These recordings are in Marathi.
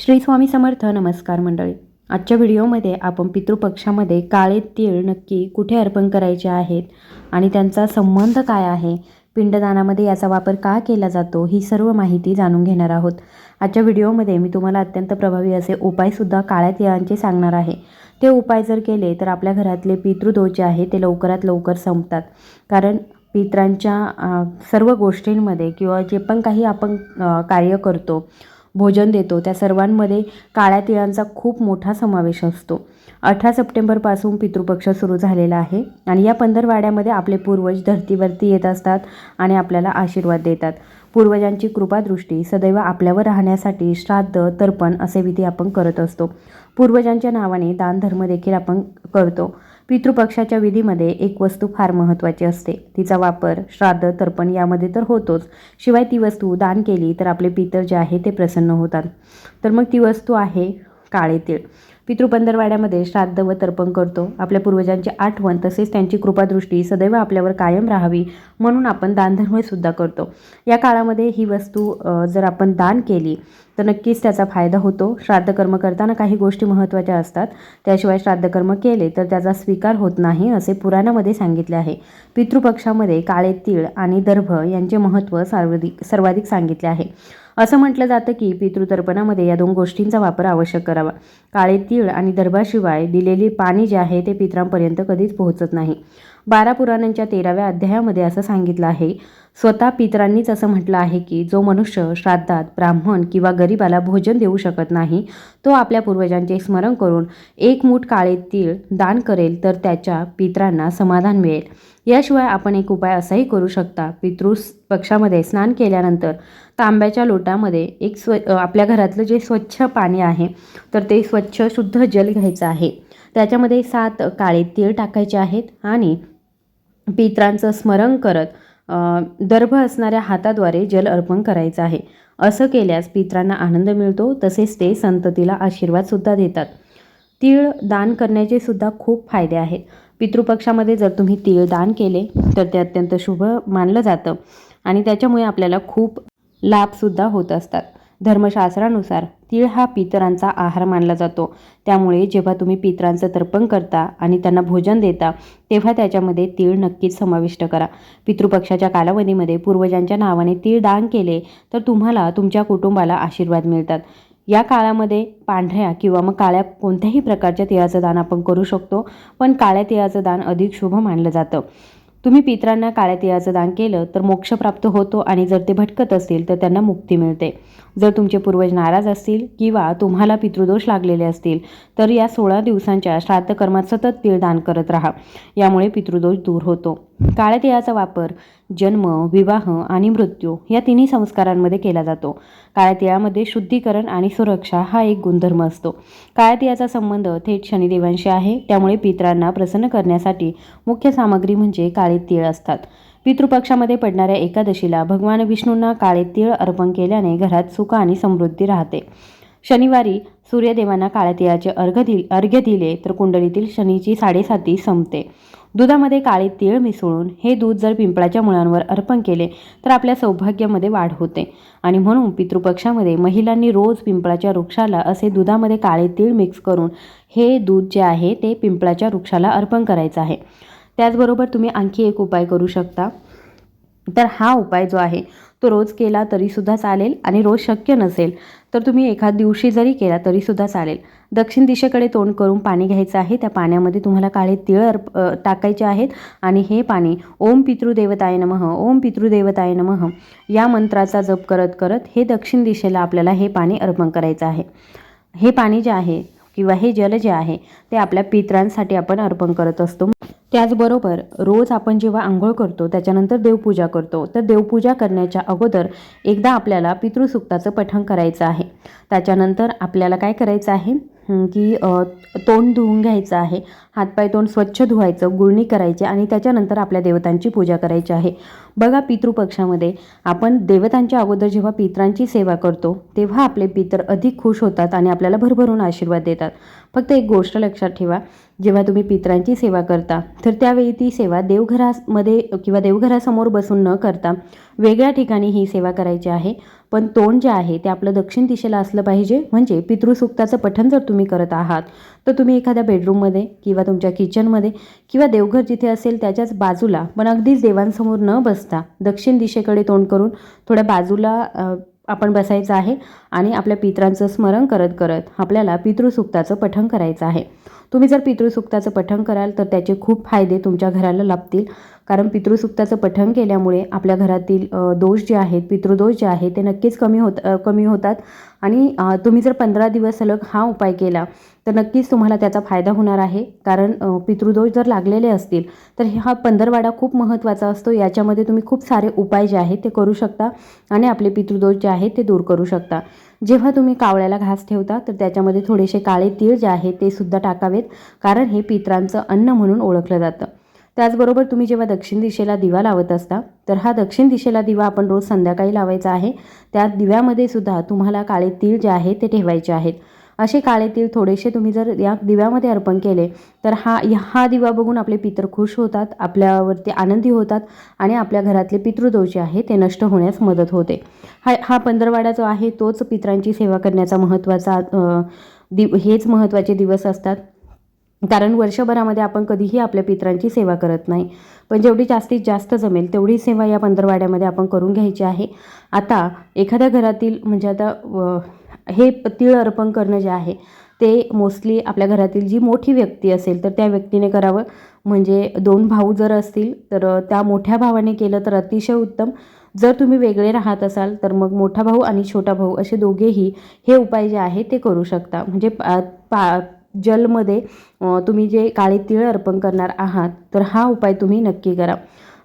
श्री स्वामी समर्थ नमस्कार मंडळी. आजच्या व्हिडिओमध्ये आपण पितृपक्षामध्ये काळे तीळ नक्की कुठे अर्पण करायचे आहेत आणि त्यांचा संबंध काय आहे पिंडदानामध्ये याचा वापर का केला जातो ही सर्व माहिती जाणून घेणार आहोत. आजच्या व्हिडिओमध्ये मी तुम्हाला अत्यंत प्रभावी असे उपायसुद्धा काळ्या तिळांचे सांगणार आहे. ते उपाय जर केले तर आपल्या घरातले पितृदोष जे आहे ते लवकरात लवकर संपतात. कारण पित्रांच्या सर्व गोष्टींमध्ये किंवा जे पण काही आपण कार्य करतो भोजन देतो. त्या सर्वांमध्ये काळ्या तिळांचा खूप मोठा समावेश असतो. अठरा सप्टेंबरपासून पितृपक्ष सुरू झालेला आहे आणि या पंधरवाड्यामध्ये आपले पूर्वज धर्तीवरती येत असतात आणि आपल्याला आशीर्वाद देतात. पूर्वजांची कृपादृष्टी सदैव आपल्यावर राहण्यासाठी श्राद्ध तर्पण असे विधी आपण करत असतो. पूर्वजांच्या नावाने दानधर्म देखील आपण करतो. पितृपक्षाच्या विधीमध्ये एक वस्तू फार महत्त्वाची असते. तिचा वापर श्राद्ध तर्पण यामध्ये तर होतोच. शिवाय ती वस्तू दान केली तर आपले पितर जे आहे ते प्रसन्न होतात. तर मग ती वस्तू आहे काळे तीळ पितृपंधरवाड्यामध्ये श्राद्ध व तर्पण करतो. आपल्या पूर्वजांची आठवण तसेच त्यांची कृपादृष्टी सदैव आपल्यावर कायम राहावी म्हणून आपण दानधर्मसुद्धा करतो. या काळामध्ये ही वस्तू जर आपण दान केली तर नक्कीच त्याचा फायदा होतो. श्राद्ध कर्म करताना काही गोष्टी महत्त्वाच्या असतात. त्याशिवाय श्राद्धकर्म केले तर त्याचा स्वीकार होत नाही असे पुराणामध्ये सांगितले आहे. पितृपक्षामध्ये काळे तीळ आणि दर्भ यांचे महत्त्व सर्वाधिक सर्वाधिक सांगितले आहे. असं म्हटलं जातं की पितृतर्पणामध्ये या दोन गोष्टींचा वापर आवश्यक करावा. काळे तीळ आणि दर्भाशिवाय दिलेली पाणी जे आहे ते पितरांपर्यंत कधीच पोहोचत नाही. बारा पुराणांच्या तेराव्या अध्यायामध्ये असं सांगितलं आहे. स्वतः पितरांनीच असं म्हटलं आहे की जो मनुष्य श्राद्धात ब्राह्मण किंवा गरिबाला भोजन देऊ शकत नाही तो आपल्या पूर्वजांचे स्मरण करून एक मूठ काळे तीळ दान करेल तर त्याच्या पितरांना समाधान मिळेल. याशिवाय आपण एक उपाय असाही करू शकता. पितृस पक्षामध्ये स्नान केल्यानंतर तांब्याच्या लोटामध्ये एक स्व आपल्या घरातलं जे स्वच्छ पाणी आहे तर ते स्वच्छ शुद्ध जल घ्यायचं आहे. त्याच्यामध्ये सात काळे तीळ टाकायचे आहेत आणि पित्रांचं स्मरण करत दर्भ असणाऱ्या हाताद्वारे जल अर्पण करायचं आहे. असं केल्यास पित्रांना आनंद मिळतो तसेच ते संततीला आशीर्वादसुद्धा देतात. तीळ दान करण्याचे सुद्धा खूप फायदे आहेत. पितृपक्षामध्ये जर तुम्ही तीळ दान केले तर ते अत्यंत शुभ मानलं जातं आणि त्याच्यामुळे आपल्याला खूप लाभसुद्धा होत असतात. धर्मशास्त्रानुसार तीळ हा पितरांचा आहार मानला जातो. त्यामुळे जेव्हा तुम्ही पितरांचं तर्पण करता आणि त्यांना भोजन देता तेव्हा त्याच्यामध्ये तीळ नक्कीच समाविष्ट करा. पितृपक्षाच्या कालावधीमध्ये पूर्वजांच्या नावाने तीळ दान केले तर तुम्हाला तुमच्या कुटुंबाला आशीर्वाद मिळतात. या काळामध्ये पांढऱ्या किंवा मग काळ्या कोणत्याही प्रकारच्या तिळाचं दान आपण करू शकतो पण काळ्या तिळाचं दान अधिक शुभ मानलं जातं. तुम्ही पित्रांना काळ्या तिळाचं दान केलं तर मोक्ष प्राप्त होतो आणि जर ते भटकत असतील तर त्यांना मुक्ती मिळते. जर तुमचे पूर्वज नाराज असतील किंवा तुम्हाला पितृदोष लागलेले असतील तर या सोळा दिवसांच्या श्राद्ध कर्मात सतत तीळ दान करत राहा. यामुळे पितृदोष दूर होतो. काळ्या तिळाचा वापर जन्म विवाह आणि मृत्यू या तिन्ही संस्कारांमध्ये केला जातो. काळ्या तिळामध्ये शुद्धीकरण आणि सुरक्षा हा एक गुणधर्म असतो. काळ्या तिळाचा संबंध थेट शनिदेवांशी आहे त्यामुळे पितरांना प्रसन्न करण्यासाठी मुख्य सामग्री म्हणजे काळे तीळ असतात. पितृपक्षामध्ये पडणाऱ्या एकादशीला भगवान विष्णूंना काळे तीळ अर्पण केल्याने घरात सुख आणि समृद्धी राहते. शनिवारी सूर्यदेवांना काळ्या तिळाचे अर्घ दि अर्घ्य दिले तर कुंडलीतील शनीची साडेसाती संपते. दुधामध्ये काळे तीळ मिसळून हे दूध जर पिंपळाच्या मुळांवर अर्पण केले तर आपल्या सौभाग्यामध्ये वाढ होते. आणि म्हणून पितृपक्षामध्ये महिलांनी रोज पिंपळाच्या वृक्षाला असे दुधामध्ये काळे तीळ मिक्स करून हे दूध जे आहे ते पिंपळाच्या वृक्षाला अर्पण करायचं आहे. त्याचबरोबर तुम्ही आणखी एक उपाय करू शकता. तर हा उपाय जो आहे तो रोज केला तरीसुद्धा चालेल आणि रोज शक्य नसेल तर तुम्ही एखाद दिवशी जरी केला तरीसुद्धा चालेल. दक्षिण दिशेकडे तोंड करून पाणी घ्यायचं आहे. त्या पाण्यामध्ये तुम्हाला काळे तिळ अर्प टाकायचे आहेत आणि हे पाणी ओम पितृदेवताय नमः ओम पितृदेवताय नमः या मंत्राचा जप करत करत हे दक्षिण दिशेला आपल्याला हे पाणी अर्पण करायचं आहे. हे पाणी जे आहे किंवा हे जल जे आहे ते आपल्या पित्रांसाठी आपण अर्पण करत असतो. त्याचबरोबर रोज आपण जेव्हा आंघोळ करतो त्याच्यानंतर देवपूजा करतो. तर देवपूजा करण्याच्या अगोदर एकदा आपल्याला पितृसुक्ताचं पठण करायचं आहे. त्याच्यानंतर आपल्याला काय करायचं आहे? की तोंड धुवून घ्यायचं आहे. हातपाय तोंड स्वच्छ धुवायचं गुळणी करायची आणि त्याच्यानंतर आपल्या देवतांची पूजा करायची आहे. बघा पितृपक्षामध्ये आपण देवतांच्या अगोदर जेव्हा पितरांची सेवा करतो तेव्हा आपले पितर अधिक खुश होतात आणि आपल्याला भरभरून आशीर्वाद देतात. फक्त एक गोष्ट लक्षात ठेवा जेव्हा तुम्ही पितरांची सेवा करता तर त्यावेळी ती सेवा देवघरामध्ये किंवा देवघरासमोर बसून न करता वेगळ्या ठिकाणी ही सेवा करायची आहे. पण तोंड जे आहे ते आपलं दक्षिण दिशेला असलं पाहिजे. म्हणजे पितृसुक्ताचं पठण जर तुम्ही करत आहात तर तुम्ही एखाद्या बेडरूममध्ये किंवा तुमच्या किचनमध्ये किंवा देवघर जिथे असेल त्याच्याच बाजूला पण अगदीच देवांसमोर न बसता दक्षिण दिशेकडे तोंड करून थोड्या बाजूला आपण बसायचं आहे आणि आपल्या पितरांचं स्मरण करत करत आपल्याला पितृसुक्ताचं पठण करायचं आहे. तुम्ही जर पितृसुक्ताचं पठण कराल तर त्याचे खूप फायदे तुमच्या घराला लाभतील. कारण पितृसुक्ताचं पठण केल्यामुळे आपल्या घरातील दोष जे आहेत पितृदोष जे आहेत ते नक्कीच कमी होत कमी होतात. आणि तुम्ही जर पंधरा दिवस सलग हा उपाय केला तर नक्कीच तुम्हाला त्याचा फायदा होणार आहे. कारण पितृदोष जर लागलेले असतील तर हा पंधरवाडा खूप महत्त्वाचा असतो. याच्यामध्ये तुम्ही खूप सारे उपाय जे आहेत ते करू शकता आणि आपले पितृदोष जे आहेत ते दूर करू शकता. जेव्हा तुम्ही कावळ्याला घास ठेवता तर त्याच्यामध्ये थोडेसे काळे तीळ जे आहे ते सुद्धा टाकावेत. कारण हे पित्रांचं अन्न म्हणून ओळखलं जातं. त्याचबरोबर तुम्ही जेव्हा दक्षिण दिशेला दिवा लावत असता तर हा दक्षिण दिशेला दिवा आपण रोज संध्याकाळी लावायचा आहे. त्या दिव्यामध्ये सुद्धा तुम्हाला काळे तीळ जे आहे ते ठेवायचे आहेत. असे काळे तीळ थोडेसे तुम्ही जर या दिव्यामध्ये अर्पण केले तर हा हा दिवा बघून आपले पितर खुश होतात आपल्यावरती आनंदी होतात आणि आपल्या घरातले पितृदोष जे आहे ते नष्ट होण्यास मदत होते. हा हा पंधरवाडा जो आहे तोच पितरांची सेवा करण्याचा महत्त्वाचा दिव हेच महत्त्वाचे दिवस असतात. कारण वर्षभरामध्ये आपण कधीही आपल्या पितरांची सेवा करत नाही. पण जेवढी जास्तीत जास्त जमेल तेवढी सेवा या पंधरवाड्यामध्ये आपण करून घ्यायची आहे. आता एखाद्या घरातील म्हणजे आता व- हे तीळ अर्पण करणं जे आहे ते मोस्टली आपल्या घरातील जी मोठी व्यक्ती असेल तर त्या व्यक्तीने करावं. म्हणजे दोन भाऊ जर असतील तर त्या मोठ्या भावाने केलं तर अतिशय उत्तम. जर तुम्ही वेगळे राहत असाल तर मग मोठा भाऊ आणि छोटा भाऊ असे दोघेही हे उपाय जे आहे ते करू शकता. म्हणजे पा पा जलमध्ये तुम्ही जे काळे तीळ अर्पण करणार आहात तर हा उपाय तुम्ही नक्की करा.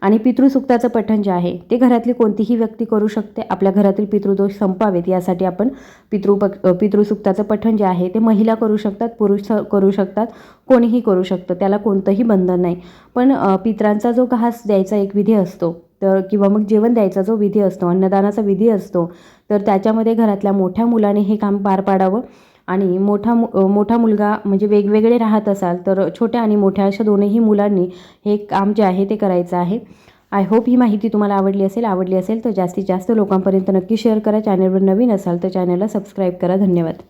आणि पितृसुक्ताचं पठण जे आहे ते घरातली कोणतीही व्यक्ती करू शकते. आपल्या घरातील पितृदोष संपावेत यासाठी आपण पितृपक पितृसुक्ताचं पठण जे आहे ते महिला करू शकतात पुरुष करू शकतात कोणीही करू शकतं त्याला कोणतंही बंधन नाही. पण पित्रांचा पितरांचा जो घास द्यायचा एक विधी असतो तर किंवा मग जेवण द्यायचा जो विधी असतो अन्नदानाचा विधी असतो तर त्याच्यामध्ये घरातल्या मोठ्या मुलाने हे काम पार पाडावं. आणि मोठा मु मोठा मुलगा म्हणजे वेगवेगळे राहत असाल तर छोट्या आणि मोठ्या अशा दोनही मुलांनी हे काम जे आहे ते करायचं आहे. आय होप ही माहिती तुम्हाला आवडली असेल आवडली असेल तर जास्तीत जास्त लोकांपर्यंत नक्की शेअर करा. चॅनलवर नवीन असाल तर चॅनलला सबस्क्राईब करा. धन्यवाद.